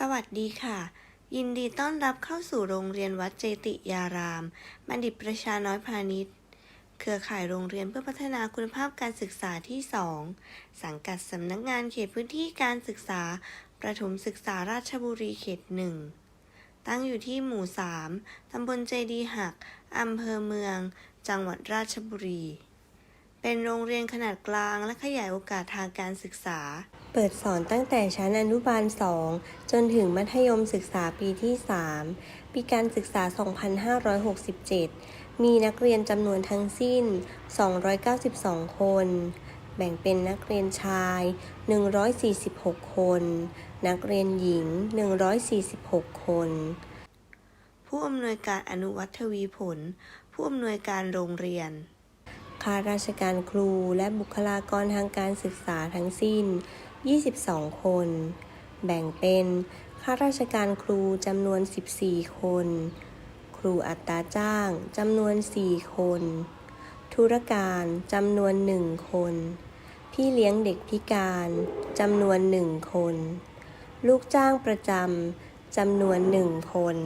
สวัสดีค่ะ ยินดีต้อนรับเข้าสู่โรงเรียนวัดเจติยาราม บัณฑิตประชาน้อยพาณิชย์ เครือข่ายโรงเรียนเพื่อพัฒนาคุณภาพการศึกษาที่ 2 สังกัดสำนักงานเขตพื้นที่การศึกษา ประถมศึกษาราชบุรีเขตหนึ่งตั้งอยู่ที่หมู่ 3 ตำบลเจดีหัก อำเภอเมือง จังหวัดราชบุรี เป็นโรงเรียนขนาดกลางและขยายโอกาสทางการศึกษา เปิดสอนตั้งแต่ชั้นอนุบาล 2 จนถึงมัธยมศึกษาปีที่ 3 ปีการศึกษา 2567 มีนักเรียนจำนวนทั้งสิ้น 292 คน แบ่งเป็นนักเรียนชาย 146 คน นักเรียนหญิง 146 คน ผู้อำนวยการอนุวัตทวีผล ผู้อำนวยการโรงเรียนข้าราชการครูและบุคลากรทางการศึกษาทั้งสิ้น 22 คน แบ่งเป็นข้าราชการครูจำนวน 14 คน ครูอัตราจ้างจำนวน 4 คน ธุรการจำนวน 1 คน พี่เลี้ยงเด็กพิการจำนวน 1 คน ลูกจ้างประจำจำนวน 1 คน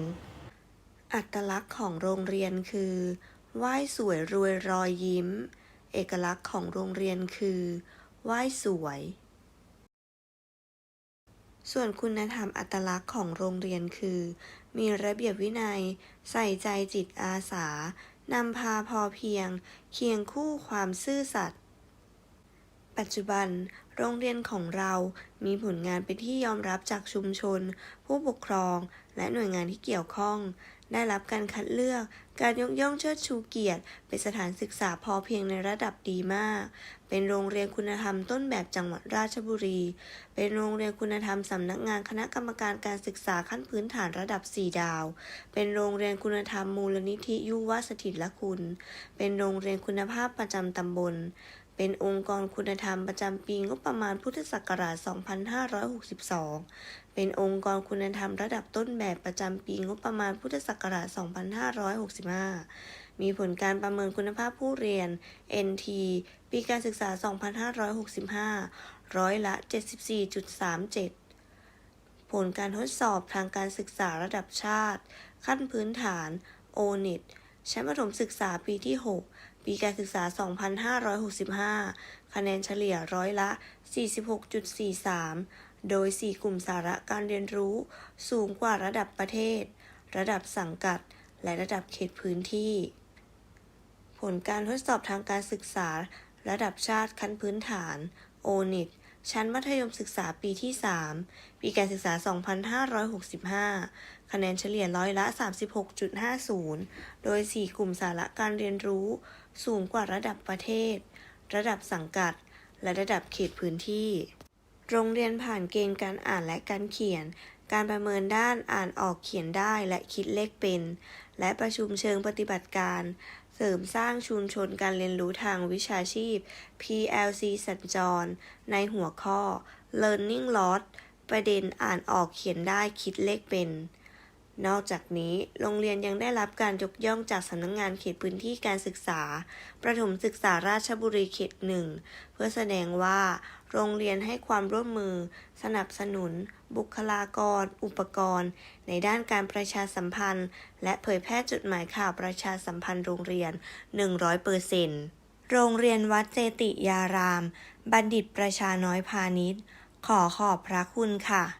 อัตลักษณ์ของโรงเรียนคือไหว้สวยรวยรอยยิ้ม เอกลักษณ์ของโรงเรียนคือไหว้สวย ส่วนคุณธรรมอัตลักษณ์ของโรงเรียนคือ มีระเบียบวินัย ใส่ใจจิตอาสานำพาพอเพียง เคียงคู่ความซื่อสัตย์ ปัจจุบัน โรงเรียนของเรามีผลงานเป็นที่ยอมรับจากชุมชน ผู้ปกครอง และหน่วยงานที่เกี่ยวข้อง ได้รับการคัดเลือก การยกย่องเชิดชูเกียรติ เป็นสถานศึกษาพอเพียงในระดับดีมาก เป็นโรงเรียนคุณธรรมต้นแบบจังหวัดราชบุรี เป็นโรงเรียนคุณธรรมสำนักงานคณะกรรมการการศึกษาขั้นพื้นฐานระดับ 4 ดาว เป็นโรงเรียนคุณธรรมมูลนิธิยุวสถิตละคุณ เป็นโรงเรียนคุณภาพประจำตำบล เป็นองค์กรคุณธรรมประจำปีงบประมาณพุทธศักราช 2562 เป็นองค์กรคุณธรรมระดับต้นแบบประจำปีงบประมาณพุทธศักราช 2565 มีผลการประเมินคุณภาพผู้เรียน NT ปีการศึกษา 2565 ร้อยละ 74.37 ผลการทดสอบทางการศึกษาระดับชาติ ขั้นพื้นฐาน ONET ชั้นประถมศึกษาปีที่ 6 ปีการศึกษา 2565 คะแนนเฉลี่ยร้อยละ 46.43 โดย 4 กลุ่มสาระการเรียนรู้ สูงกว่าระดับประเทศ ระดับสังกัด และระดับเขตพื้นที่ ผลการทดสอบทางการศึกษา ระดับชาติขั้นพื้นฐาน ONET ชั้นมัธยมศึกษาปีที่ 3 ปีการศึกษา 2565 คะแนนเฉลี่ยร้อยละ 36.50 โดย 4 กลุ่มสาระการเรียนรู้ สูงกว่าระดับประเทศ ระดับสังกัด และระดับเขตพื้นที่ โรงเรียนผ่านเกณฑ์การอ่านและการเขียน การประเมินด้านอ่านออกเขียนได้และคิดเลขเป็น และประชุมเชิงปฏิบัติการ เสริมสร้างชุมชนการเรียนรู้ทางวิชาชีพ PLC สัญจร ในหัวข้อ Learning Loss ประเด็นอ่านออกเขียนได้คิดเลขเป็น นอกจากนี้โรงเรียนยังได้รับการยกย่องจากสำนักงงานเขตพื้นที่การศึกษา ประถมศึกษาราชบุรีเขตหนึ่งเพื่อแสดงว่า โรงเรียนให้ความร่วมมือ สนับสนุน บุคลากร อุปกรณ์ ในด้านการประชาสัมพันธ์ และเผยแพร่จดหมายข่าวประชาสัมพันธ์โรงเรียน 100%โรงเรียนวัดเจติยาราม บัณฑิตประชาน้อยพาณิชย์ ขอขอบพระคุณค่ะ